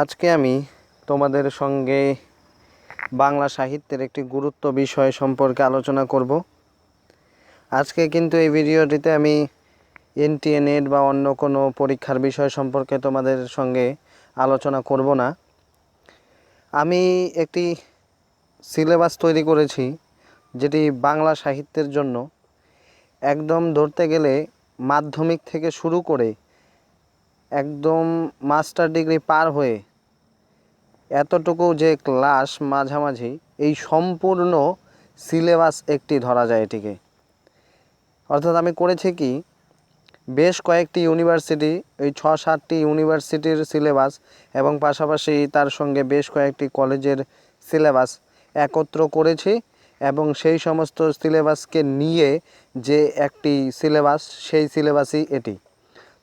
আজকে আমি তোমাদের সঙ্গে বাংলা সাহিত্যের একটি গুরুত্ব বিষয় সম্পর্কে আলোচনা করব। আজকে কিন্তু এই ভিডিওটিতে আমি এনটিএনএড বা অন্য কোনো পরীক্ষার বিষয় সম্পর্কে তোমাদের সঙ্গে আলোচনা করব না। আমি একটি সিলেবাস তৈরি করেছি যেটি বাংলা সাহিত্যের জন্য একদম ধরতে গেলে মাধ্যমিক থেকে শুরু করে একদম মাস্টার ডিগ্রি পার হয়ে এতটুকু যে ক্লাস মাঝামাঝি, এই সম্পূর্ণ সিলেবাস একটি ধরা যায় এটিকে। অর্থাৎ আমি করেছি কি, বেশ কয়েকটি ইউনিভার্সিটি, এই ছ সাতটি ইউনিভার্সিটির সিলেবাস এবং পাশাপাশি তার সঙ্গে বেশ কয়েকটি কলেজের সিলেবাস একত্র করেছি এবং সেই সমস্ত সিলেবাসকে নিয়ে যে একটি সিলেবাস, সেই সিলেবাসই এটি।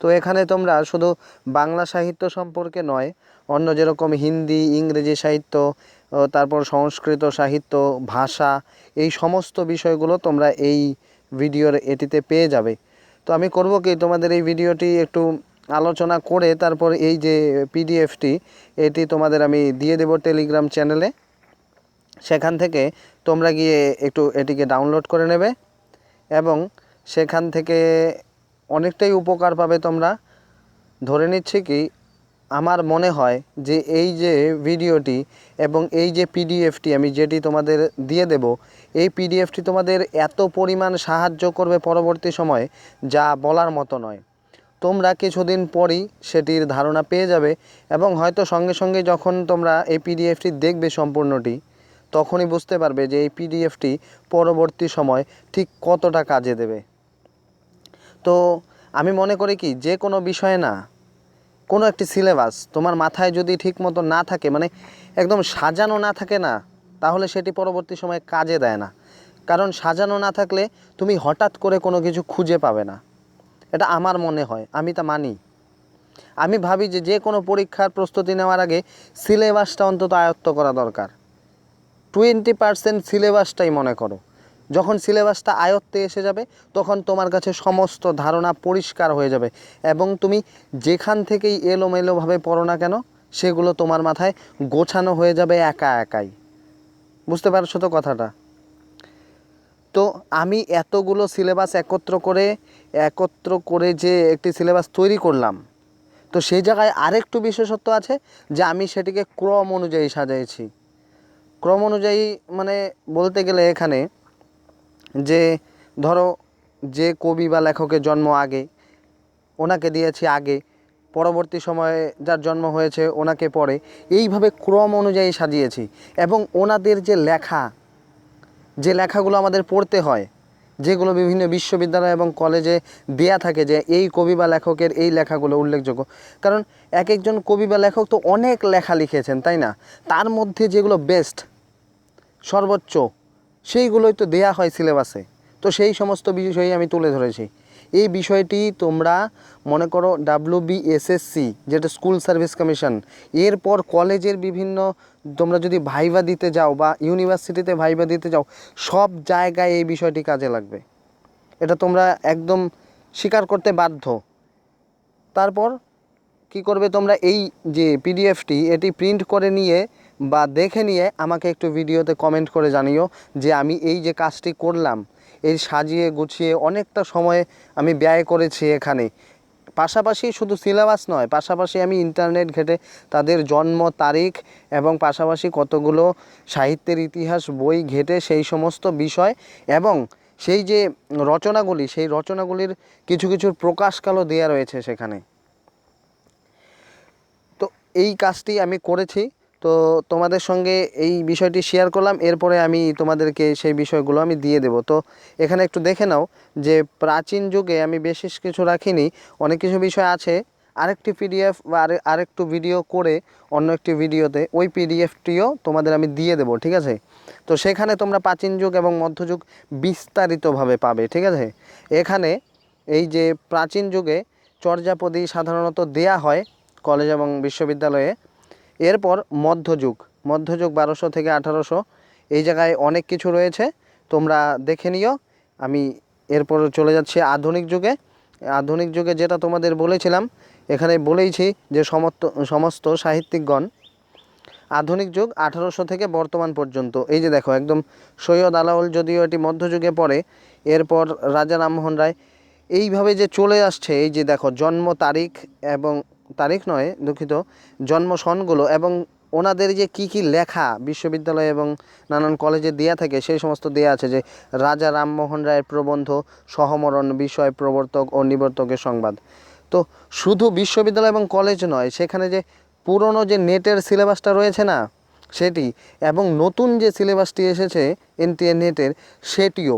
তো এখানে তোমরা শুধু বাংলা সাহিত্য সম্পর্কে নয়, অন্য যেরকম হিন্দি, ইংরেজি সাহিত্য তারপর সংস্কৃত সাহিত্য, ভাষা, এই সমস্ত বিষয়গুলো তোমরা এই ভিডিওর এটিতে পেয়ে যাবে। তো আমি করব কি, তোমাদের এই ভিডিওটি একটু আলোচনা করে তারপর এই যে পিডিএফটি, এটি তোমাদের আমি দিয়ে দেব টেলিগ্রাম চ্যানেলে। সেখান থেকে তোমরা গিয়ে একটু এটিকে ডাউনলোড করে নেবে এবং সেখান থেকে অনেকটাই উপকার পাবে তোমরা। ধরে নিচ্ছি কি, আমার মনে হয় যে এই যে ভিডিওটি এবং এই যে পিডিএফটি আমি যেটি তোমাদের দিয়ে দেব, এই পিডিএফটি তোমাদের এত পরিমাণ সাহায্য করবে পরবর্তী সময়ে, যা বলার মতো নয়। তোমরা কিছুদিন পরই সেটির ধারণা পেয়ে যাবে এবং হয়তো সঙ্গে সঙ্গে যখন তোমরা এই পিডিএফটি দেখবে সম্পূর্ণটি, তখনই বুঝতে পারবে যে এই পিডিএফটি পরবর্তী সময় ঠিক কতটা কাজে দেবে। তো আমি মনে করি কি, যে কোনো বিষয়ে না, কোনো একটি সিলেবাস তোমার মাথায় যদি ঠিক মতো না থাকে মানে একদম সাজানো না থাকে না, তাহলে সেটি পরবর্তী সময়ে কাজে দেয় না। কারণ সাজানো না থাকলে তুমি হঠাৎ করে কোনো কিছু খুঁজে পাবে না। এটা আমার মনে হয়, আমি তা মানি। আমি ভাবি যে যে কোনো পরীক্ষার প্রস্তুতি নেওয়ার আগে সিলেবাসটা অন্তত আয়ত্ত করা দরকার। টোয়েন্টি পার্সেন্ট সিলেবাসটাই মনে করো। যখন সিলেবাসটা আয়ত্তে এসে যাবে, তখন তোমার কাছে সমস্ত ধারণা পরিষ্কার হয়ে যাবে এবং তুমি যেখান থেকেই এলোমেলোভাবে পড়ো না কেন, সেগুলো তোমার মাথায় গোছানো হয়ে যাবে একা একাই। বুঝতে পারছ তো কথাটা? তো আমি এতগুলো সিলেবাস একত্র করে একত্র করে যে একটি সিলেবাস তৈরি করলাম, তো সেই জায়গায় আরেকটু বিশেষত্ব আছে যে আমি সেটিকে ক্রম অনুযায়ী সাজাইছি। ক্রম অনুযায়ী মানে বলতে গেলে এখানে যে ধরো যে কবি বা লেখকের জন্ম আগে, ওনাকে দিয়েছি আগে, পরবর্তী সময়ে যার জন্ম হয়েছে ওনাকে পরে, এইভাবে ক্রম অনুযায়ী সাজিয়েছি। এবং ওনাদের যে লেখা, যে লেখাগুলো আমাদের পড়তে হয়, যেগুলো বিভিন্ন বিশ্ববিদ্যালয় এবং কলেজে দেয়া থাকে যে এই কবি বা লেখকের এই লেখাগুলো উল্লেখযোগ্য। কারণ এক একজন কবি বা লেখক তো অনেক লেখা লিখেছেন, তাই না? তার মধ্যে যেগুলো বেস্ট সর্বোচ্চ সেইগুলোই তো দেয়া হয় সিলেবাসে। তো সেই সমস্ত বিষয়ই আমি তুলে ধরেছি। এই বিষয়টি তোমরা মনে করো ডাব্লিউ বিএসএসসি যেটা স্কুল সার্ভিস কমিশন, এরপর কলেজের বিভিন্ন তোমরা যদি ভাইবা দিতে যাও বা ইউনিভার্সিটিতে ভাইবা দিতে যাও, সব জায়গায় এই বিষয়টি কাজে লাগবে। এটা তোমরা একদম স্বীকার করতে বাধ্য। তারপর কি করবে তোমরা এই যে পিডিএফটি, এটি প্রিন্ট করে নিয়ে বা দেখে নিয়ে আমাকে একটু ভিডিওতে কমেন্ট করে জানিও যে আমি এই যে কাজটি করলাম এই সাজিয়ে গুছিয়ে অনেকটা সময় আমি ব্যয় করেছি এখানে। পাশাপাশি শুধু সিলেবাস নয়, পাশাপাশি আমি ইন্টারনেট ঘেটে তাদের জন্ম তারিখ এবং পাশাপাশি কতগুলো সাহিত্যের ইতিহাস, বই ঘেটে সেই সমস্ত বিষয় এবং সেই যে রচনাগুলি, সেই রচনাগুলির কিছু কিছুর প্রকাশকালও দেওয়া রয়েছে সেখানে। তো এই কাজটি আমি করেছি। তো তোমাদের সঙ্গে এই বিষয়টি শেয়ার করলাম, এরপরে আমি তোমাদেরকে সেই বিষয়গুলো আমি দিয়ে দেব। তো এখানে একটু দেখে নাও যে প্রাচীন যুগে আমি বিশেষ কিছু রাখিনি, অনেক কিছু বিষয় আছে। আরেকটি পিডিএফ বা আরে, আরেকটু ভিডিও করে অন্য একটি ভিডিওতে ওই পিডিএফটিও তোমাদের আমি দিয়ে দেবো, ঠিক আছে? তো সেখানে তোমরা প্রাচীন যুগ এবং মধ্যযুগ বিস্তারিতভাবে পাবে, ঠিক আছে? এখানে এই যে প্রাচীন যুগে চর্যাপদী সাধারণত দেয়া হয় কলেজ এবং বিশ্ববিদ্যালয়ে এরপর মধ্যযুগ মধ্যযুগ বারোশো থেকে আঠারোশো। এই জায়গায় অনেক কিছু রয়েছে, তোমরা দেখে নিও। আমি এরপর চলে যাচ্ছি আধুনিক যুগে। আধুনিক যুগে যেটা তোমাদের বলেছিলাম, এখানে বলেইছি যে সমস্ত সমস্ত সাহিত্যিকগণ, আধুনিক যুগ আঠারোশো থেকে বর্তমান পর্যন্ত। এই যে দেখো, একদম সৈয়দ আলাউল যদিও এটি মধ্যযুগে পড়ে, এরপর রাজা রামমোহন রায়, এইভাবে যে চলে আসছে, এই যে দেখো, জন্ম তারিখ এবং তারিখ নয়, দুঃখিত জন্ম সনগুলো এবং ওনাদের যে কি কি লেখা বিশ্ববিদ্যালয় এবং নানান কলেজে দেয়া থাকে, সেই সমস্ত দেয়া আছে যে রাজা রামমোহন রায়ের প্রবন্ধ, সহমরণ বিষয় প্রবর্তক ও নিবর্তকের সংবাদ। তো শুধু বিশ্ববিদ্যালয় এবং কলেজ নয়, সেখানে যে পুরনো যে নেটের সিলেবাসটা রয়েছে না, সেটি এবং নতুন যে সিলেবাসটি এসেছে, এনটিএ নেটের, সেটিও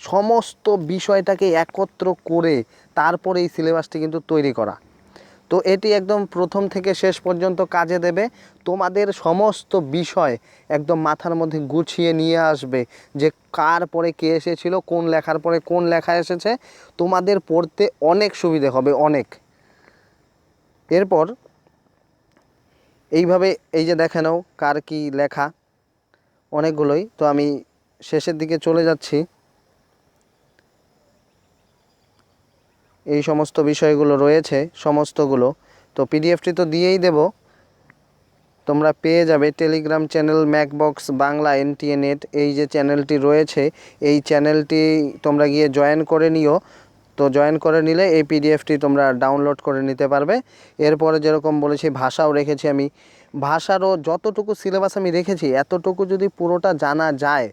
সমস্ত বিষয়টাকে একত্র করে তারপরে এই সিলেবাসটি কিন্তু তৈরি করা। তো এটি একদম প্রথম থেকে শেষ পর্যন্ত কাজে দেবে। তোমাদের সমস্ত বিষয় একদম মাথার মধ্যে গুছিয়ে নিয়ে আসবে যে কার পরে কে এসেছিল, কোন লেখার পরে কোন লেখা এসেছে। তোমাদের পড়তে অনেক সুবিধে হবে, অনেক। এরপর এইভাবে এই যে দেখে নাও কার কি লেখা, অনেকগুলোই। তো আমি শেষের দিকে চলে যাচ্ছি। এই সমস্ত বিষয়গুলো রয়েছে, সমস্তগুলো। তো পিডিএফটি তো দিয়েই দেব। তোমরা পেয়ে যাবে Telegram channel Macbox Bangla NTA NET এই যে চ্যানেলটি রয়েছে, এই চ্যানেলটি তোমরা গিয়ে জয়েন করে নিও। তো জয়েন করে নিলে এই পিডিএফটি তোমরা ডাউনলোড করে নিতে পারবে। এরপরে যেরকম বলেছি, ভাষাও রেখেছি আমি। ভাষারও যতটুকু সিলেবাস আমি রেখেছি, এতটুকু যদি পুরোটা জানা যায়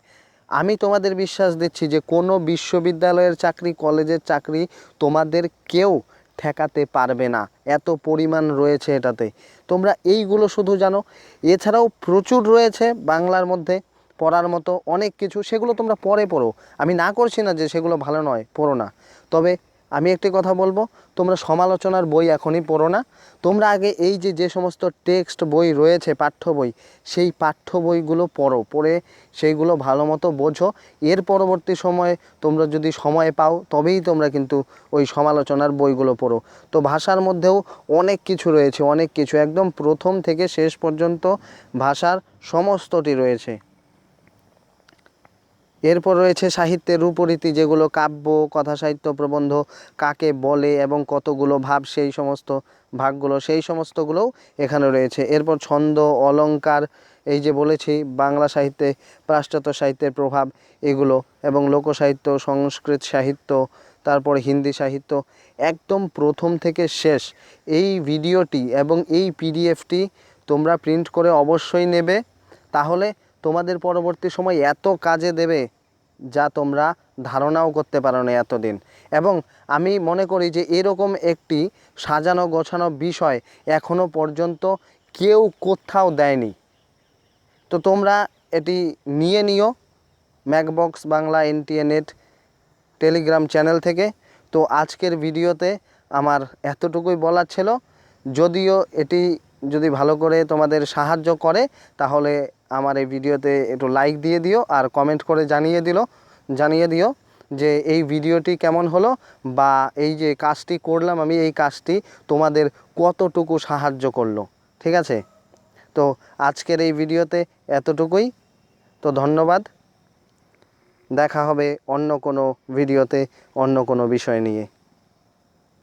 আমি তোমাদের বিশ্বাস দিচ্ছি যে কোনো বিশ্ববিদ্যালয়ের চাকরি, কলেজের চাকরি তোমাদের কেউ ঠেকাতে পারবে না। এত পরিমাণ রয়েছে এটাতে। তোমরা এইগুলো শুধু জানো। এছাড়াও প্রচুর রয়েছে বাংলার মধ্যে পড়ার মতো অনেক কিছু, সেগুলো তোমরা পরে পড়ো। আমি না করছি না যে সেগুলো ভালো নয়, পড়ো না। তবে আমি একটি কথা বলব, তোমরা সমালোচনার বই এখনই পড়ো না। তোমরা আগে এই যে যে সমস্ত টেক্সট বই রয়েছে, পাঠ্য বই, সেই পাঠ্য বইগুলো পড়ো, পড়ে সেইগুলো ভালো মতো বোঝো। এর পরবর্তী সময়ে তোমরা যদি সময় পাও, তবেই তোমরা কিন্তু ওই সমালোচনার বইগুলো পড়ো। তো ভাষার মধ্যেও অনেক কিছু রয়েছে, অনেক কিছু। একদম প্রথম থেকে শেষ পর্যন্ত ভাষার সমস্তটি রয়েছে। এরপর রয়েছে সাহিত্যের রূপরীতি, যেগুলো কাব্য কথা সাহিত্য প্রবন্ধ, কাকে বলে এবং কতগুলো ভাব, সেই সমস্ত ভাগগুলো, সেই সমস্তগুলোও এখানে রয়েছে। এরপর ছন্দ, অলঙ্কার, এই যে বলেছি, বাংলা সাহিত্যে পাশ্চাত্য সাহিত্যের প্রভাব এগুলো এবং লোকসাহিত্য, সংস্কৃত সাহিত্য, তারপর হিন্দি সাহিত্য, একদম প্রথম থেকে শেষ। এই ভিডিওটি এবং এই পিডিএফটি তোমরা প্রিন্ট করে অবশ্যই নেবে। তাহলে তোমাদের পরবর্তী সময় এত কাজে দেবে যা তোমরা ধারণাও করতে পারো না এতদিন। এবং আমি মনে করি যে এরকম একটি সাজানো গোছানো বিষয় এখনও পর্যন্ত কেউ কোথাও দেয়নি। তো তোমরা এটি নিয়ে নিও Macbox Bangla NTA NET Telegram channel থেকে। তো আজকের ভিডিওতে আমার এতটুকুই বলার ছিল। যদিও এটি যদি ভালো করে তোমাদের সাহায্য করে, তাহলে আমার এই ভিডিওতে একটু লাইক দিয়ে দিও আর কমেন্ট করে জানিয়ে দিল। জানিয়ে দিও যে এই ভিডিওটি কেমন হলো বা এই যে কাজটি করলাম আমি, এই কাজটি তোমাদের কতটুকু সাহায্য করল, ঠিক আছে? তো আজকের এই ভিডিওতে এতটুকুই। তো ধন্যবাদ। দেখা হবে অন্য কোনো ভিডিওতে অন্য কোনো বিষয় নিয়ে।